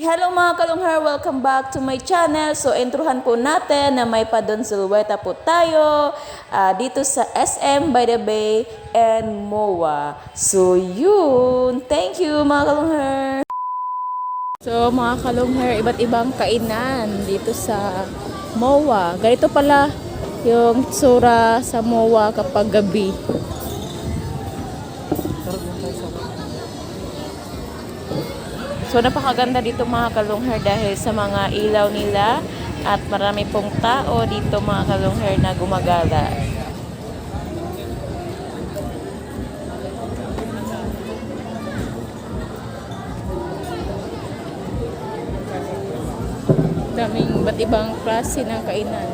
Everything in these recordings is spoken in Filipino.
Hello mga kalungher, welcome back to my channel. So, introhan po natin na may Padon Zulueta po tayo ah, dito sa SM by the Bay and MOA. So, yun. Thank you mga kalungher. So, mga kalungher, iba't ibang kainan dito sa MOA. Ganito pala yung tsura sa MOA kapag gabi. So napakaganda dito mga kalungher dahil sa mga ilaw nila at marami pong tao dito mga kalungher na gumagala. Daming ba't ibang klase ng kainan.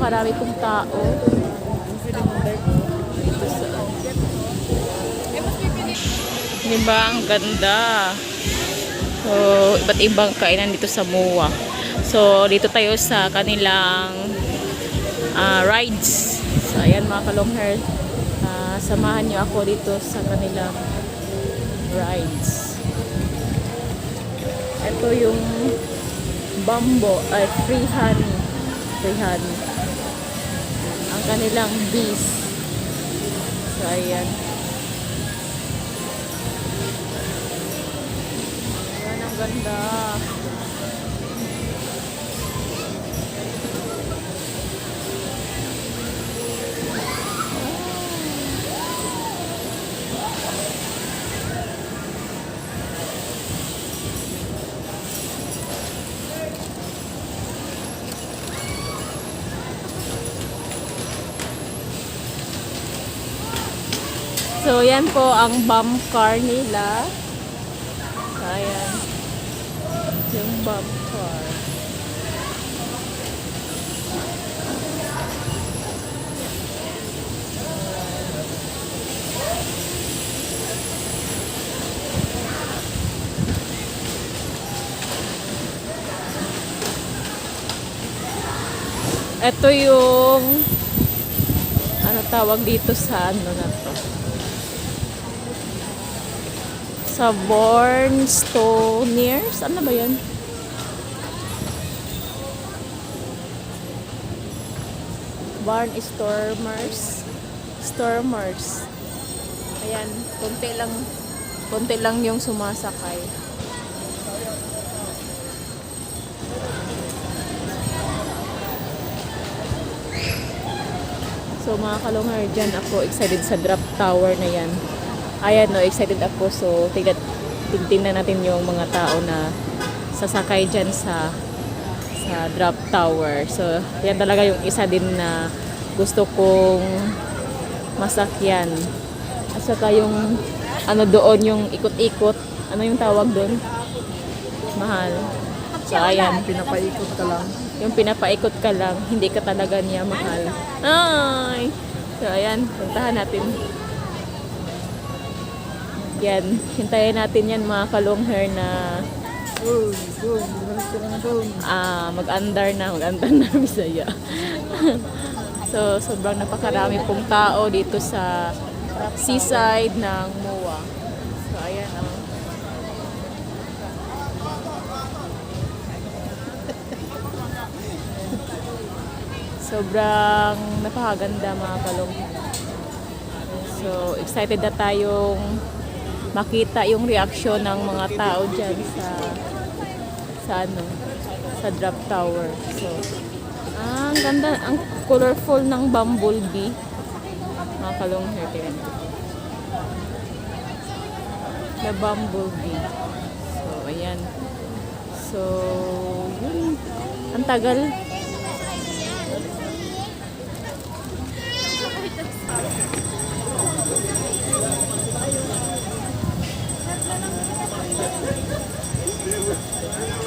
So napakarami pong tao. Diba? Ang ganda. So, iba't ibang kainan dito sa MOA. So, dito tayo sa kanilang ah, rides. So, ayan mga kalongher. Ah, samahan nyo ako dito sa kanilang rides. Ito yung bambo, ay free honey. Free honey. Ang kanilang bees. So, ayan. Ayan, ang ganda. So, yan po ang bomb car nila. Ayan. Yung bomb car. Ito yung ano tawag dito sa ano na to sa Bornstoniers ano ba yan Barnstormers Stormers? Ayan konti lang konti lang yung sumasakay. So mga kalungar, dyan ako excited sa drop tower na yan. Ayan no, excited ako. So tignan, tignan natin yung mga tao na sasakay dyan sa sa drop tower. So yan talaga yung isa din na gusto kong masakyan. At saka yung ano doon yung ikot-ikot. Ano yung tawag doon? Mahal. So ayan. Pinapaikot ka lang. Yung pinapaikot ka lang, hindi ka talaga niya mahal. Ay! So, ayan, puntahan natin. Yan, hintayin natin yan mga kalong hair na ah, mag-andar na, mag-andar na Bisaya. so, sobrang napakarami pong tao dito sa seaside ng MOA. So, ayan, oh. Sobrang napakaganda mga kalong. So, excited na tayong makita yung reaksyon ng mga tao dyan sa sa ano, sa drop tower. So, ah, ang ganda, ang colorful ng bumblebee. Mga kalong hair. The bumblebee. So, ayan. So, yun. Ang tagal. You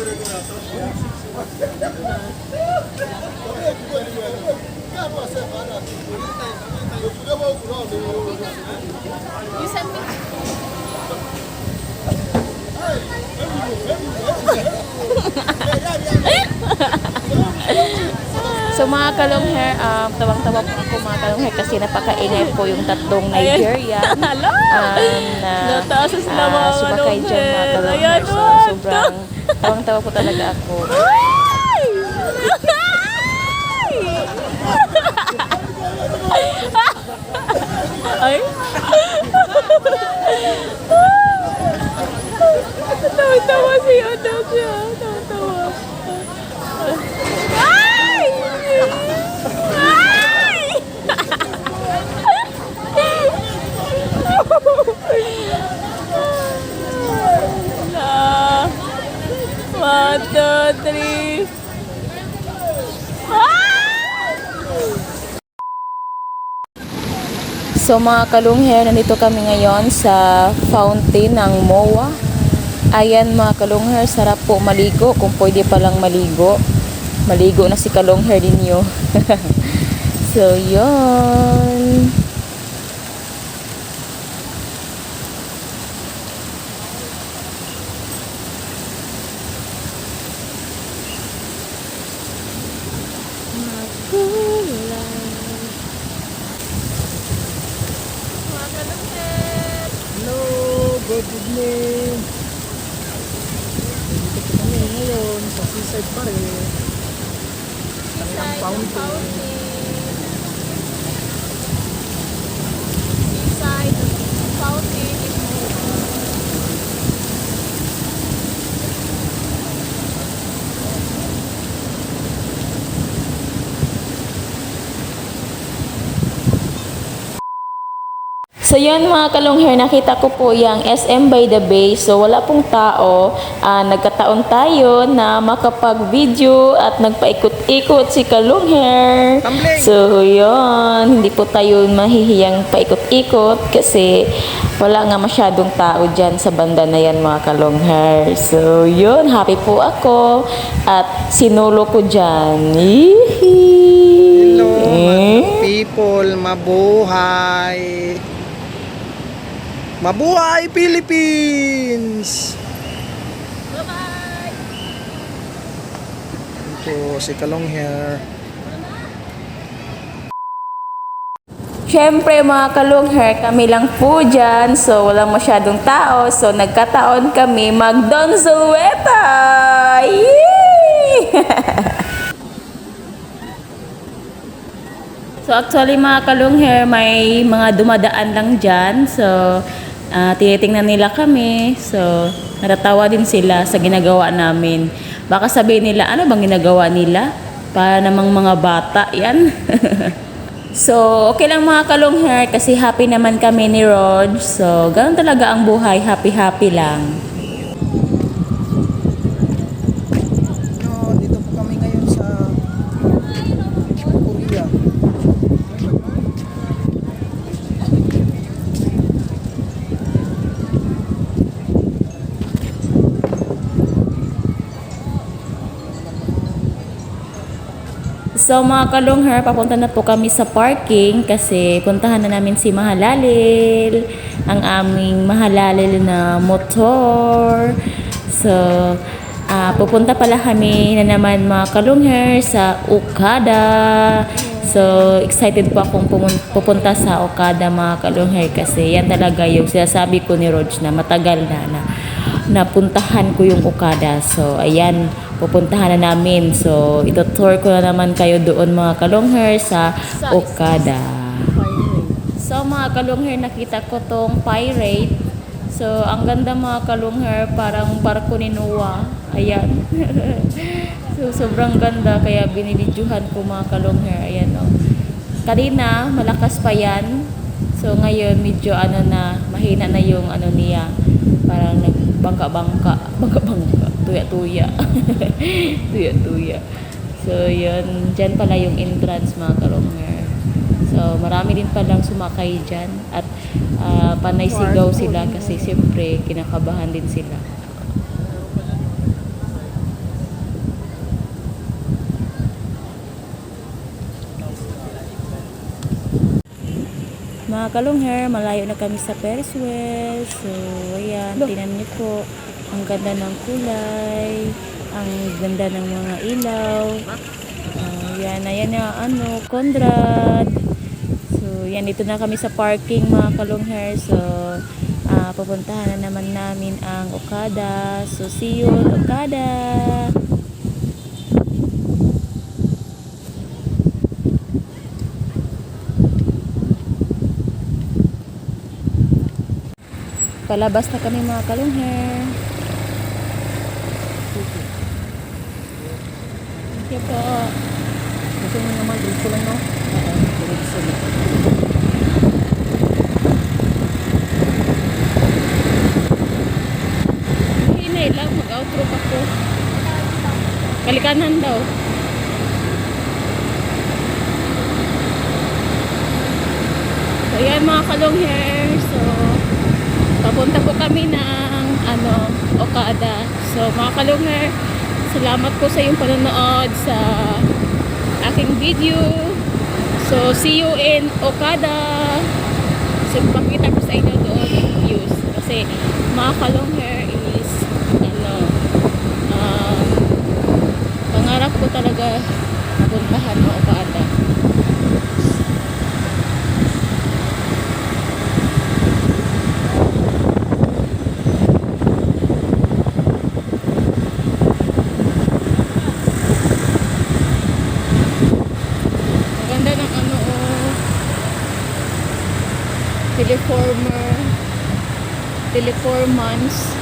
You sent me. So mga kalong hair, um, tawang-tawa po ako mga kalong hair kasi napakaingay po yung tatlong Nigerian Hello! um, na ah, mga sumakay dyan mga kalong hair. So, sobrang tawang-tawa po talaga ako. Ay! Tawa-tawa si ano siya. Tawa-tawa. Ay! Ay! Na. One, two, three. So mga kalungher, nandito kami ngayon sa fountain ng MOA. Ayan mga kalungher, sarap po maligo kung pwede palang maligo. Maligo na si kalungher ninyo. so yun. Hello, good evening. Dito po kami ngayon sa seaside pa rin. Ang fountain. So yun mga kalungher, nakita ko po yung SM by the Bay. So wala pong tao. Ah, nagkataon tayo na makapag-video at nagpaikot-ikot si kalungher. Tumbling! So yun, hindi po tayo mahihiyang paikot-ikot kasi wala nga masyadong tao dyan sa banda na yan mga kalungher. So yun, happy po ako at sinulo ko dyan. Yee! Hello, Eh? mga people, mabuhay. Mabuhay Philippines! Bye-bye! Ito si Kalong Hair. Siyempre mga kalungher, kami lang po dyan. So walang masyadong tao. So nagkataon kami mag-Donzueta! Yay! so actually mga kalungher, may mga dumadaan lang dyan. So ah, tinitingnan nila kami. So natatawa din sila sa ginagawa namin. Baka sabihin nila, ano bang ginagawa nila? Para namang mga bata yan. So, okay lang mga kalong hair kasi happy naman kami ni Rog. So, ganun talaga ang buhay. Happy-happy lang. No, dito po kami ngayon sa Korea. So, mga kalong hair, papunta na po kami sa parking kasi puntahan na namin si Mahalalil, ang aming Mahalalil na motor. So, ah, pupunta pala kami na naman mga kalong sa Okada. So, excited po akong pupunta sa Okada mga kalong kasi yan talaga yung sinasabi ko ni Rog na matagal na na napuntahan ko yung Okada. So, ayan, pupuntahan na namin. So, ito-tour ko na naman kayo doon mga kalongher sa Okada. So, mga kalongher, nakita ko tong pirate. So, ang ganda mga kalongher, parang barko ni Noah. Ayan. so, sobrang ganda, kaya binibidyohan ko mga kalongher. Ayan, oh. Kanina, malakas pa yan. So, ngayon, medyo ano na, mahina na yung ano niya. Parang nagbangka-bangka. Bangka-bangka. Tuya-tuya. Tuya-tuya. So, yun. Dyan pala yung entrance, mga kalongher. So, marami din palang sumakay dyan. At ah, panay sigaw sila kasi siyempre kinakabahan din sila. Mga kalong hair, malayo na kami sa Ferris wheel. So, ayan, tinan niyo po. Ang ganda ng kulay. Ang ganda ng mga ilaw. Uh, yan, ayan na, ano, Conrad. So, yan, dito na kami sa parking mga kalong hair. So, ah, pupuntahan na naman namin ang Okada. So, see you Okada. Palabas na kami mga kalong hair. Thank you po. Gusto mo naman, dito lang no? Diretso na. Hinay lang, mag-outro pa po. Kalikanan daw. So, yan mga kalong hair. So, papunta po kami ng ano, Okada. So, mga kalong hair, salamat po sa iyong panonood sa aking video. So, see you in Okada. So, pakita ko sa inyo doon yung views. Kasi, mga kalong hair is, ano, um, pangarap ko talaga napuntahan ang Okada. Ang ganda ng ano, oh, teleformer, teleformance.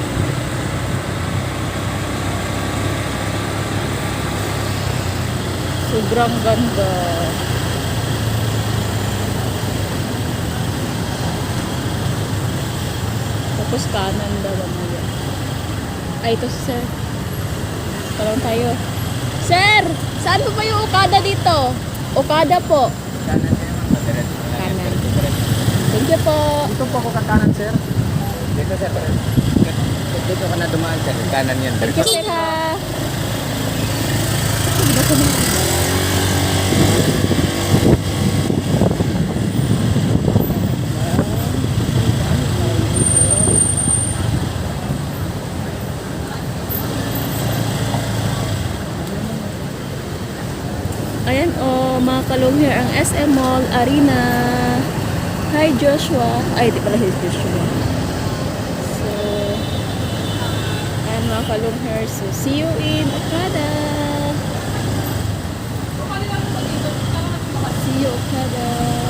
Sobrang ganda. Tapos kanan daw mamaya. Ay, ito si sir. Talong tayo. Sir! Saan po ba yung Okada dito? Okada po. Kanan. Thank you po. Dito po ako kakanan, sir. Dito sir, dito ka na dumaan sir, kanan yan. Thank you, sir. Ayan o, oh, mga kalong here ang SM Mall Arena. Hi Joshua. Ay, di pala si Joshua. So, ayan mga kalong here. So, see you in Okada. See you Okada.